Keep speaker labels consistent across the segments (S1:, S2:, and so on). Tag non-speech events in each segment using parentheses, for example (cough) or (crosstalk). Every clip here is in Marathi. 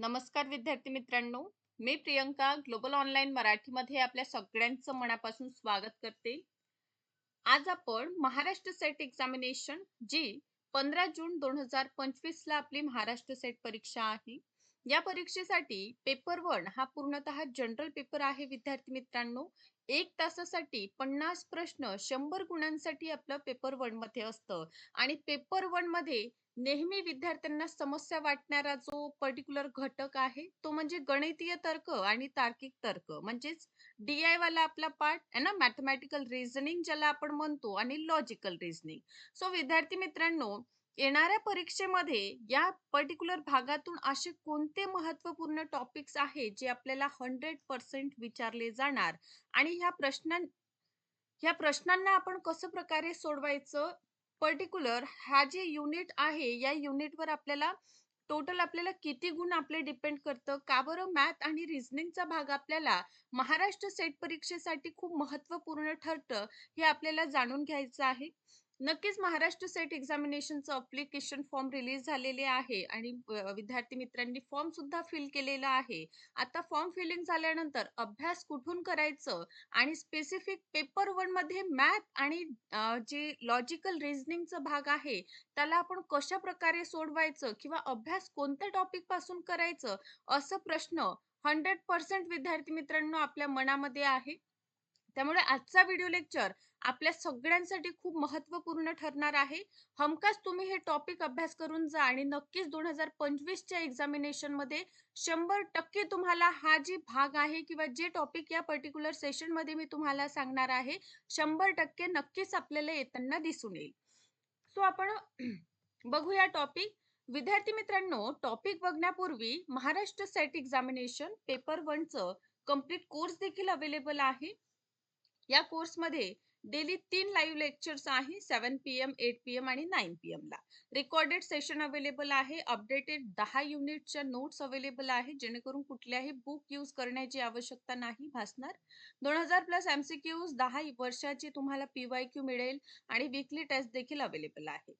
S1: नमस्कार विद्यार्थी मित्रांनो. मी प्रियंका ग्लोबल ऑनलाईन मराठीमध्ये आपल्या सगळ्यांचं मनापासून स्वागत करते. आज आपण महाराष्ट्र सेट एक्झामिनेशन जी पंधरा जून दोन हजार पंचवीस ला आपली महाराष्ट्र सेट परीक्षा आहे. या परीक्षेसाठी पेपर वन हा पूर्णतः जनरल पेपर आहे विद्यार्थी मित्रांनो. एक तासासाठी पन्नास प्रश्न शंभर गुणांसाठी आपलं पेपर वनमध्ये असतं. आणि पेपर वनमध्ये नेहमी विद्यार्थ्यांना समस्या वाटणारा जो पर्टिक्युलर घटक आहे तो म्हणजे गणितीय तर्क आणि तार्किक तर्क. म्हणजेच डीआय वाला आपला पार्ट आहे ना मॅथमॅटिकल रिझनिंग ज्याला आपण म्हणतो आणि लॉजिकल रिझनिंग सो विद्यार्थी मित्रांनो येणाऱ्या परीक्षेमध्ये या पर्टिक्युलर भागातून असे कोणते महत्त्वपूर्ण टॉपिक्स आहेत जे आपल्याला हंड्रेड पर्सेंट विचारले जाणार? आणि ह्या प्रश्नां ह्या प्रश्नांना आपण कसं प्रकारे सोडवायचं? पर्टिक्युलर हा जे युनिट आहे या युनिटवर आपल्याला टोटल आपल्याला किती गुण आपले डिपेंड करतं? का बरं मॅथ आणि रिझनिंगचा भाग आपल्याला महाराष्ट्र सेट परीक्षेसाठी खूप महत्त्वपूर्ण ठरतं हे आपल्याला जाणून घ्यायचं आहे. नक्कीच महाराष्ट्र सेट एक्झामिनेशनचं अप्लिकेशन फॉर्म रिलीज झालेले आहे आणि विद्यार्थी मित्रांनी फॉर्म सुद्धा फिल केलेला आहे. आता फॉर्म फिलिंग झाल्यानंतर अभ्यास कुठून करायचं आणि स्पेसिफिक पेपर वनमध्ये मॅथ आणि जे लॉजिकल रिझनिंगचा भाग आहे त्याला आपण कशा प्रकारे सोडवायचं किंवा अभ्यास कोणत्या टॉपिकपासून करायचं असं प्रश्न हंड्रेड पर्सेंट विद्यार्थी मित्रांनो आपल्या मनामध्ये आहे. त्यामुळे आजचा व्हिडिओ लेक्चर आपल्या सगळ्यांसाठी खूप महत्त्वपूर्ण ठरणार आहे. हमखास तुम्ही हे टॉपिक अभ्यास करून जा आणि नक्कीच दोन हजार पंचवीसच्या एक्झामिनेशनमध्ये शंभर टक्के तुम्हाला हा जी भाग आहे किंवा जे टॉपिक या पर्टिक्युलर सेशनमध्ये मी तुम्हाला सांगणार आहे शंभर टक्के नक्कीच आपल्याला येताना दिसून येईल. सो आपण (clears throat) बघूया टॉपिक विद्यार्थी मित्रांनो टॉपिक बघण्यापूर्वी महाराष्ट्र सेट एक्झामिनेशन पेपर वनचं कंप्लीट कोर्स देखील अवेलेबल आहे. या कोर्समध्ये डेली तीन लाईव्ह लेक्चर्स आहे seven P M eight P M आणि नाईन पी एमला रेकॉर्डेड सेशन अवेलेबल आहे अपडेटेड दहा युनिटच्या नोट्स अवेलेबल आहे जेणेकरून कुठल्याही बुक यूज करण्याची आवश्यकता नाही भासणार. दोन हजार प्लस एमसीक्यूज दहा वर्षाची तुम्हाला पीवाय क्यू मिळेल आणि वीकली टेस्ट देखील अवेलेबल आहे.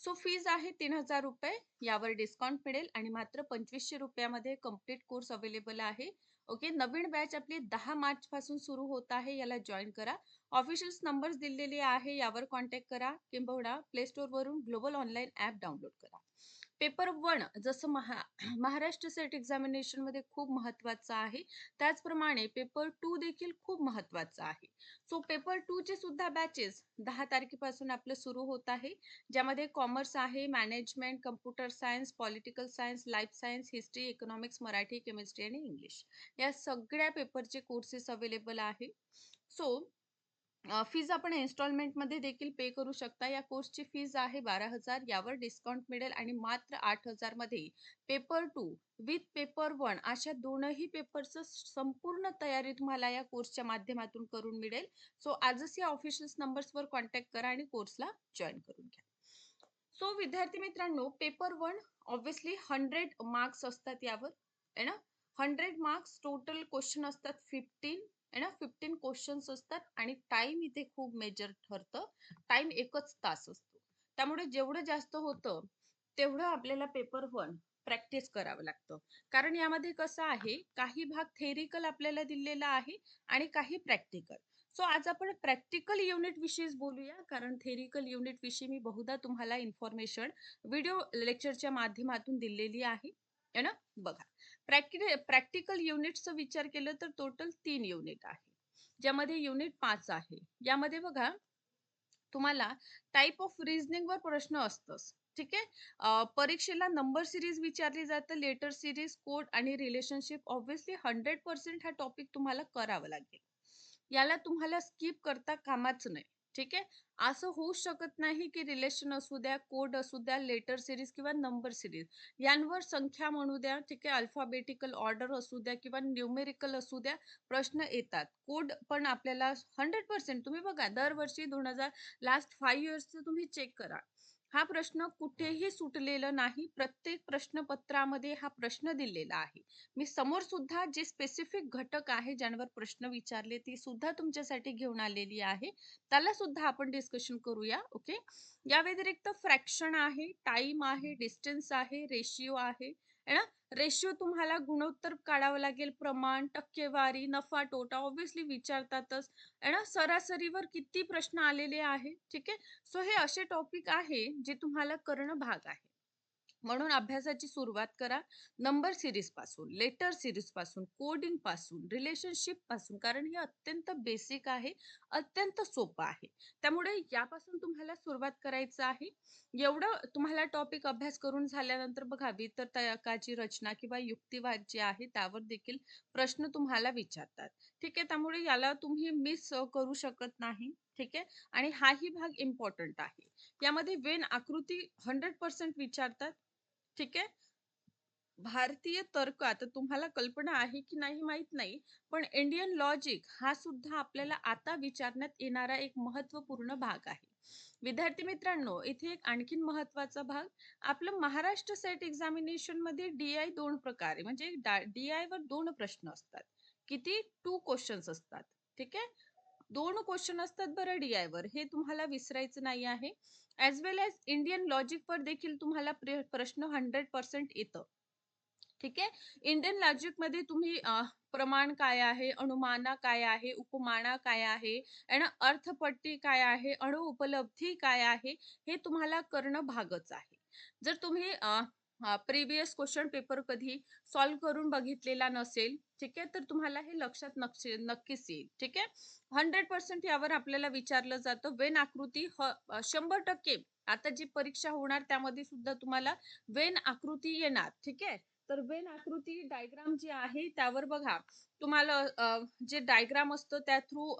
S1: सो फीज आहे तीन हजार रुपये यावर डिस्काउंट मिळेल आणि मात्र पंचवीसशे रुपयामध्ये कंप्लीट कोर्स अवेलेबल आहे. ओके? नवीन बॅच आपली दहा मार्च पासून सुरू होत आहे याला जॉईन करा. ऑफिशियल नंबर्स दिलेले आहे यावर कॉन्टॅक्ट करा. किंबहुना प्ले स्टोर वरून ग्लोबल ऑनलाईन ऍप डाउनलोड करा. पेपर वन जसं महा (clears throat) महाराष्ट्र सेट एक्झामिनेशनमध्ये खूप महत्वाचं आहे. त्याचप्रमाणे पेपर टू देखील खूप महत्वाचं आहे. सो पेपर टू चे सुद्धा बॅचेस दहा तारखेपासून आपलं सुरू होत आहे. ज्यामध्ये कॉमर्स आहे management computer science political science life science history economics Marathi chemistry आणि इंग्लिश या सगळ्या पेपरचे कोर्सेस अवेलेबल आहे. सो फीज आपण इन्स्टॉलमेंटमध्ये देखील पे करू शकता. या कोर्सची फीज आहे बारा हजार. यावर डिस्काउंट मिळेल आणि मात्र आठ हजारमध्ये paper two with paper one अशा दोनही पेपरचं संपूर्ण तयारी तुम्हाला या कोर्सच्या माध्यमातून करून मिळेल. सो आजच या ऑफिशियल नंबर्सवर कॉन्टॅक्ट करा आणि कोर्सला जॉईन करून घ्या. सो विद्यार्थी मित्रांनो paper one obviously hundred marks असतात यावर आहे ना? हंड्रेड मार्क्स टोटल क्वेश्चन असतात फिफ्टीन आहे ना फिफ्टीन क्वेश्चन्स असतात आणि टाइम इथे खूप मेजर ठरतं. टाइम एकच तास असतो. त्यामुळे जेवढं जास्त होतं तेवढं आपल्याला पेपर वन प्रॅक्टिस करावं लागतं. कारण यामध्ये कसं आहे काही भाग थेरिकल आपल्याला दिलेला आहे आणि काही प्रॅक्टिकल सो आज आपण प्रॅक्टिकल युनिट विषयीच बोलूया. कारण थेरिकल युनिट विषयी मी बहुधा तुम्हाला इन्फॉर्मेशन व्हिडिओ लेक्चरच्या माध्यमातून दिलेली आहे. ना? बघा. प्रॅक्टिकल प्रॅक्टिकल युनिटचा विचार केलं तर टोटल तीन युनिट आहे. ज्यामध्ये युनिट पाच आहे. यामध्ये बघा तुम्हाला टाईप ऑफ रिजनिंग वर प्रश्न असतोच. ठीक आहे? परीक्षेला नंबर सिरीज विचारली जाते लेटर सिरीज कोड आणि रिलेशनशिप. ऑब्विसली हंड्रेड पर्सेंट हा टॉपिक तुम्हाला करावा लागेल. याला तुम्हाला स्किप करता कामाच नाही. ठीक आहे? असं होऊ शकत नाही की रिलेशन असू द्या कोड असू द्या लेटर सिरीज किंवा नंबर सिरीज यांवर संख्या म्हणू द्या ठीक आहे? अल्फाबेटिकल ऑर्डर असू द्या किंवा न्यूमेरिकल असू द्या प्रश्न येतात. कोड पण आपल्याला हंड्रेड पर्सेंट तुम्ही बघा दरवर्षी दोन हजार लास्ट फाईव्ह इयर्सचं तुम्ही चेक करा. हा प्रश्न कुठेही सुटलेला नाही. प्रत्येक प्रश्नपत्रामध्ये हा प्रश्न दिलेला आहे. मी समोर सुद्धा जे स्पेसिफिक घटक आहे ज्यांवर प्रश्न विचारले ती सुद्धा तुमच्यासाठी घेऊन आलेली आहे. त्याला सुद्धा आपण डिस्कशन करूया ओके या व्यतिरिक्त फ्रॅक्शन आहे टाइम आहे डिस्टन्स आहे रेशिओ आहे. आहे ना? रेशिओ तुम्हाला गुणोत्तर काढावं लागेल प्रमाण टक्केवारी नफा तोटा ऑब्व्हियसली विचारतातच. आहे ना? सरासरीवर किती प्रश्न आलेले आहे ठीक आहे? सो हे असे टॉपिक आहे जे तुम्हाला करणं भाग आहे. म्हणून अभ्यासाची सुरुवात करा. नंबर सिरीजपासून लेटर सिरीजपासून कोडिंगपासून रिलेशनशिपपासून कारण हे अत्यंत बेसिक आहे अत्यंत सोपं आहे. त्यामुळे यापासून तुम्हाला सुरुवात करायचं आहे. एवढं तुम्हाला टॉपिक अभ्यास करून झाल्यानंतर बघा वितरकाची रचना किंवा युक्तिवाद जे आहे त्यावर देखील प्रश्न तुम्हाला विचारतात. ठीक आहे? त्यामुळे याला तुम्ही मिस करू शकत नाही. ठीक आहे? आणि हाही भाग इम्पॉर्टंट आहे. यामध्ये वेन आकृती हंड्रेड पर्सेंट विचारतात ठीक आहे? भारतीय तर्क आता तुम्हाला कल्पना आहे की नाही माहीत नाही पण इंडियन लॉजिक हा सुद्धा आपल्याला आता विचारण्यात येणारा एक महत्त्वपूर्ण भाग आहे. विद्यार्थी मित्रांनो इथे एक आणखीन महत्त्वाचा भाग. आपलं महाराष्ट्र सेट एक्झामिनेशनमध्ये डीआय दोन प्रकारे म्हणजे डीआय वर दोन प्रश्न असतात. किती? टू क्वेश्चन्स असतात. ठीक आहे? दोन क्वेश्चन असतात बरं डीआय वर. हे तुम्हाला विसरायचं नाही आहे. ॲज वेल एज इंडियन लॉजिकवर देखील तुम्हाला प्रश्न हंड्रेड पर्सेंट येतं. ठीक आहे? इंडियन लॉजिकमध्ये तुम्ही प्रमाण काय आहे? अनुमाना काय आहे? उपमाना काय आहे? आणि अर्थपट्टी काय आहे? अणु उपलब्धी काय आहे? हे तुम्हाला करणं भागच आहे. जर तुम्ही प्रिव्हियस क्वेश्चन पेपर कधी सॉल्व्ह करून बघितलेला नसेल ठीक आहे? तर तुम्हाला हे लक्षात नक्कीच येईल ठीक आहे? हंड्रेड पर्सेंट यावर आपल्याला विचारलं जातं वेन आकृती शंभर टक्के आता जी परीक्षा होणार त्यामध्ये सुद्धा तुम्हाला वेन आकृती येणार ठीक आहे? तर बेन आकृती डायग्राम जी आहे त्यावर बघा. तुम्हाला जे डायग्राम असतं त्या थ्रू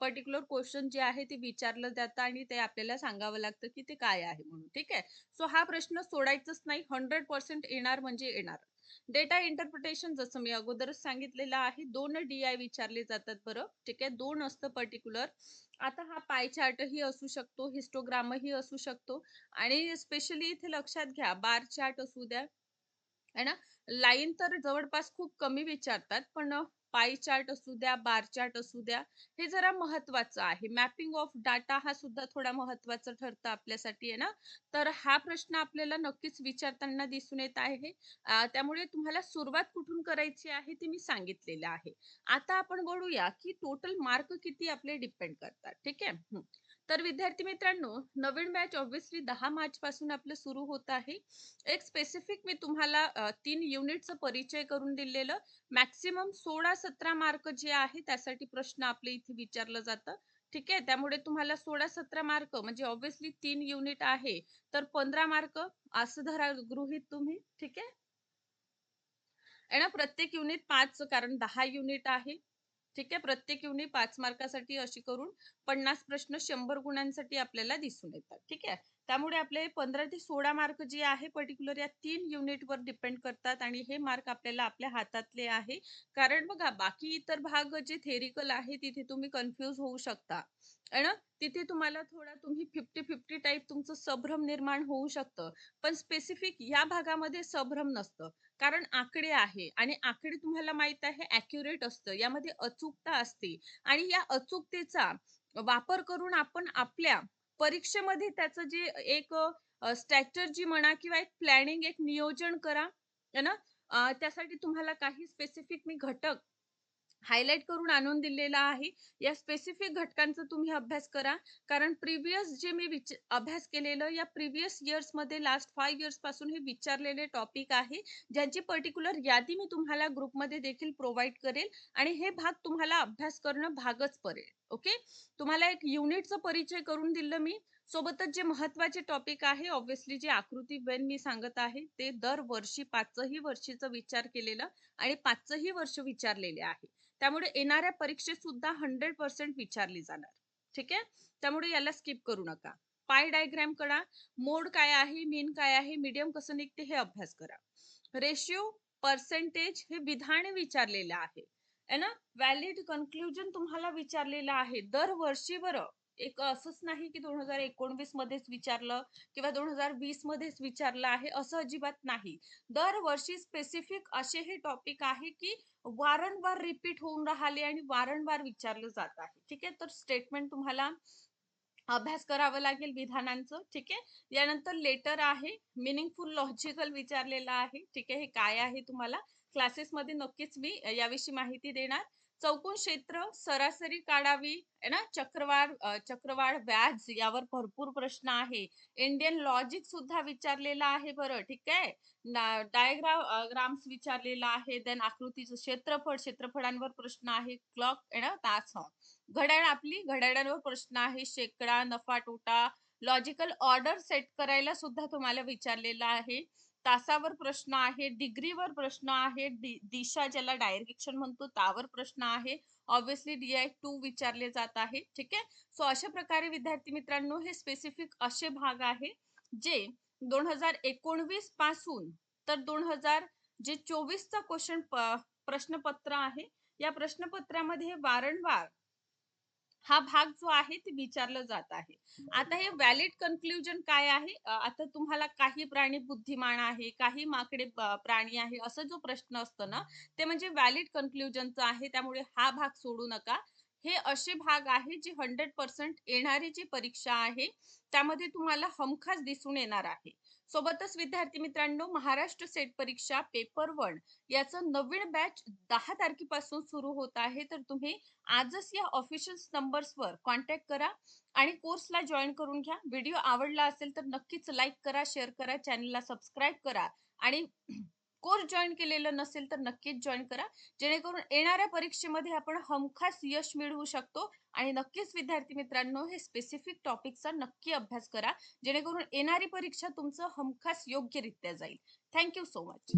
S1: पर्टिक्युलर क्वेश्चन जे आहे ते विचारलं जातं आणि ते आपल्याला सांगावं लागतं की ते काय आहे म्हणून. ठीक आहे? सो हा प्रश्न सोडायचाच नाही. हंड्रेड पर्सेंट येणार म्हणजे येणार. डेटा इंटरप्रिटेशन जसं मी अगोदरच सांगितलेलं आहे दोन डी आय विचारले जातात बरं. ठीक आहे? दोन असतं पर्टिक्युलर आता हा पाय चार्टही असू शकतो हिस्टोग्रामही असू शकतो. आणि स्पेशली इथे लक्षात घ्या बार चार्ट असू द्या है ना? लाईन तर जवळपास खूप कमी विचारतात पण पाय चार्ट असू द्या बार चार्ट असू द्या हे जरा महत्वाचं आहे. मॅपिंग ऑफ डाटा हा सुद्धा थोडा महत्त्वाचा ठरतं आपल्यासाठी आहे ना? तर हा प्रश्न आपल्याला नक्कीच विचारताना दिसून येत आहे. त्यामुळे तुम्हाला सुरुवात कुठून करायची आहे ते मी सांगितलेलं आहे. आता आपण बोलूया की टोटल मार्क किती आपले डिपेंड करतात. ठीक आहे? तर विद्यार्थी मित्रांनो नवीन बॅच ऑब्विसली दहा मार्च पासून आपलं सुरू होत आहे. एक स्पेसिफिक मी तुम्हाला तीन युनिटचा परिचय करून दिलेलं. मॅक्सिमम सोळा सतरा मार्क जे आहे त्यासाठी प्रश्न आपले इथे विचारलं जातं. ठीक आहे? त्यामुळे तुम्हाला सोळा सतरा मार्क म्हणजे ऑब्विसली तीन युनिट आहे. तर पंधरा मार्क असं धरा गृहित तुम्ही. ठीक आहे? ना? प्रत्येक युनिट पाच कारण दहा युनिट आहे. ठीक आहे? प्रत्येक युनिट पाच मार्कासाठी अशी करून पन्नास प्रश्न शंभर गुणांसाठी आपल्याला दिसून येतात. ठीक आहे? त्यामुळे आपले पंधरा ते सोळा मार्क जे आहे पर्टिक्युलर या तीन युनिटवर डिपेंड करतात आणि हे मार्क आपल्याला आपल्या हातातले आहे. कारण बघा बाकी इतर भाग जे थेरिकल आहे तिथे तुम्ही कन्फ्युज होऊ शकता. आणि तिथे तुम्हाला थोडा तुम्ही फिफ्टी फिफ्टी टाईप तुमचं संभ्रम निर्माण होऊ शकतं. पण स्पेसिफिक या भागामध्ये संभ्रम नसतं. कारण आकडे आहे आणि आकडे तुम्हाला माहीत आहे अॅक्युरेट असतं. यामध्ये अचूकता असते. आणि या अचूकतेचा वापर करून आपण आपल्या परीक्षेमध्ये त्याचं जे एक स्ट्रॅटर्जी म्हणा किंवा एक प्लॅनिंग एक नियोजन करा है ना? त्यासाठी तुम्हाला काही स्पेसिफिक मी घटक हायलाइट करून आणून दिलेला आहे. या स्पेसिफिक घटकांचा तुम्ही अभ्यास करा. कारण प्रिव्हियस जे मी अभ्यास केलेलं या प्रिव्हियस इयर्समध्ये लास्ट फाईव्ह इयर्सपासून हे विचारलेले टॉपिक आहे. ज्यांची पर्टिक्युलर यादी मी तुम्हाला ग्रुपमध्ये देखील प्रोव्हाइड करेल आणि हे भाग तुम्हाला अभ्यास करणं भागच पडेल. ओके तुम्हाला एक युनिटचा परिचय करून दिलं मी. सोबतच जे महत्त्वाचे टॉपिक आहे ऑब्व्हियसली जे आकृती वेन मी सांगत आहे ते दरवर्षी पाचही वर्षीचं विचार केलेलं आणि पाचही वर्ष विचारलेले आहे. त्यामुळे येणाऱ्या परीक्षेत सुद्धा हंड्रेड पर्सेंट विचारली जाणार. ठीक आहे? त्यामुळे याला स्किप करू नका. पाय डायग्राम करा. मोड काय आहे? मीन काय आहे? मीडियम कसं निघते? हे अभ्यास करा. रेशिओ पर्सेंटेज हे विधान विचारलेलं आहे. ना? व्हॅलिड कन्क्लुजन तुम्हाला विचारलेलं आहे. दरवर्षी बरं. एक असंच नाही की दोन हजार एकोणवीस मध्येच विचारलं किंवा दोन हजार वीस मध्येच विचारलं आहे असं अजिबात नाही. दरवर्षी स्पेसिफिक असे हे टॉपिक आहे की वारंवार रिपीट होऊन राहिले आणि वारंवार विचारलं जात आहे. ठीक आहे? तर स्टेटमेंट तुम्हाला अभ्यास करावा लागेल विधानांचं. ठीक आहे? यानंतर लेटर आहे मिनिंगफुल लॉजिकल विचारलेलं आहे. ठीक आहे? हे काय आहे तुम्हाला? क्लासेसमध्ये नक्कीच मी याविषयी माहिती देणार. चौकोन क्षेत्र सरासरी काढावी आहे ना? चक्रवाढ चक्रवाढ व्याज यावर भरपूर प्रश्न आहे. इंडियन लॉजिक सुद्धा विचारलेला आहे बरं ठीक आहे? डायग्राम ग्राम्स विचारलेला आहे. देन आकृतीचं क्षेत्रफळ क्षेत्रफळांवर प्रश्न आहे. क्लॉक आहे ना? तास घड्याळ आपली घड्याळांवर प्रश्न आहे. शेकडा नफा तोटा लॉजिकल ऑर्डर सेट करायला सुद्धा तुम्हाला विचारलेला आहे. तासावर प्रश्न आहे डिग्रीवर प्रश्न आहे दि- दिशा ज्याला डायरेक्शन म्हणतो त्यावर प्रश्न आहे. ऑब्विसली डीआय टू विचारले जात आहे. ठीक आहे? सो अशा प्रकारे विद्यार्थी मित्रांनो हे स्पेसिफिक असे भाग आहे जे दोन हजार एकोणवीसपासून तर दोन हजार जे चोवीसचा क्वेश्चन प्रश्नपत्र आहे या प्रश्नपत्रामध्ये वारंवार हा भाग जो आहे ते विचारलं जात आहे. आता हे व्हॅलिड कन्क्लुजन काय आहे? आता तुम्हाला काही प्राणी बुद्धिमान आहे काही माकडे प्राणी आहे असं जो प्रश्न असतो ना ते म्हणजे व्हॅलिड कन्क्लुजनचा आहे त्यामुळे हा भाग सोडू नका. हे असे भाग आहे जे हंड्रेड पर्सेंट येणारी जी परीक्षा आहे त्यामध्ये तुम्हाला हमखास दिसून येणार आहे. सोबतच विद्यार्थी मित्रांनो महाराष्ट्र सेट परीक्षा पेपर वन याचं नवीन बॅच दहा तारखेपासून सुरू होत आहे. तर तुम्ही आजच या ऑफिशियल नंबर्सवर कॉन्टॅक्ट करा आणि कोर्सला जॉईन करून घ्या. व्हिडिओ आवडला असेल तर नक्कीच लाईक करा शेअर करा चॅनलला सबस्क्राईब करा आणि कोर्स जॉईन केलेलं नसेल तर नक्कीच जॉईन करा. जेणेकरून येणाऱ्या परीक्षेमध्ये आपण हमखास यश मिळवू शकतो आणि नक्कीच विद्यार्थी मित्रांनो हे स्पेसिफिक टॉपिकचा नक्की अभ्यास करा. जेणेकरून येणारी परीक्षा तुमचं हमखास योग्यरित्या जाईल. Thank you so much